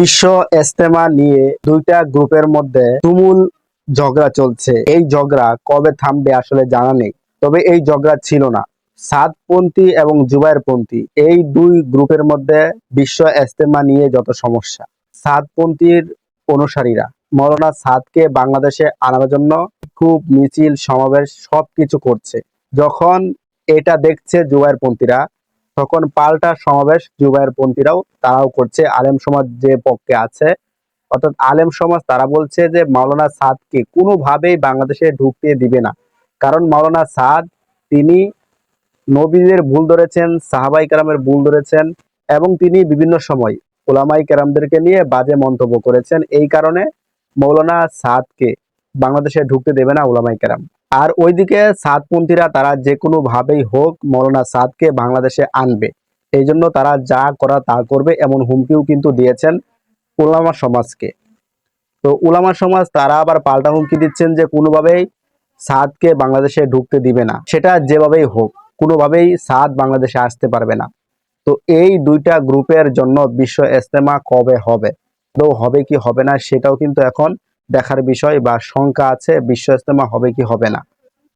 বিশ্ব ইস্তেমা নিয়ে দুইটা গ্রুপের মধ্যে তুমুল ঝগড়া চলছে। এই ঝগড়া কবে থামবে আসলে জানা নেই, তবে এই ঝগড়া ছিল না। সাতপন্থী এবং জুবাইরপন্থী এই দুই গ্রুপের মধ্যে বিশ্ব ইস্তেমা নিয়ে যত সমস্যা, সাদপন্থীর অনুসারীরা, মৌলানা সাদকে বাংলাদেশে আনার জন্য খুব মিছিল, সমাবেশ সবকিছু করছে। যখন এটা দেখছে জুবাইরপন্থীরা তখন পাল্টা সমাবেশ জুবাইরপন্থীরাও তারাও করছে। আলেম সমাজ যে পক্ষে আছে, অর্থাৎ আলেম সমাজ, তারা বলছে যে মাওলানা সাদকে কোনোভাবেই বাংলাদেশে ঢুকতে দিবে না। কারণ মাওলানা সাদ, তিনি নবীদের ভুল ধরেছেন, সাহাবাই কেরামের ভুল ধরেছেন এবং তিনি বিভিন্ন সময় ওলামাই কেরামদেরকে নিয়ে বাজে মন্তব্য করেছেন। এই কারণে মৌলানা সাদকে বাংলাদেশে ঢুকতে দেবে না ওলামাই কেরাম। আর ওইদিকে সাদপন্থীরা তারা যে কোনো ভাবেই হোক মৌলানা সাদকে বাংলাদেশে আনবে। এই জন্য তারা যা করা তা করবে এমন হুমকিও কিন্তু দিয়েছেন উলামা সমাজকে। তো উলামা সমাজ তারা আবার পাল্টা হুমকি দিচ্ছেন যে কোনোভাবেই সাদকে বাংলাদেশে ঢুকতে দিবে না। সেটা যেভাবেই হোক, কোনোভাবেই সাদ বাংলাদেশে আসতে পারবে না। তো এই দুইটা গ্রুপের জন্য বিশ্ব ইস্তেমা কবে হবে? তো হবে কি হবে না সেটাও কিন্তু এখন দেখার বিষয় বা শঙ্কা আছে বিশ্ব ইস্তেমা হবে কি হবে না।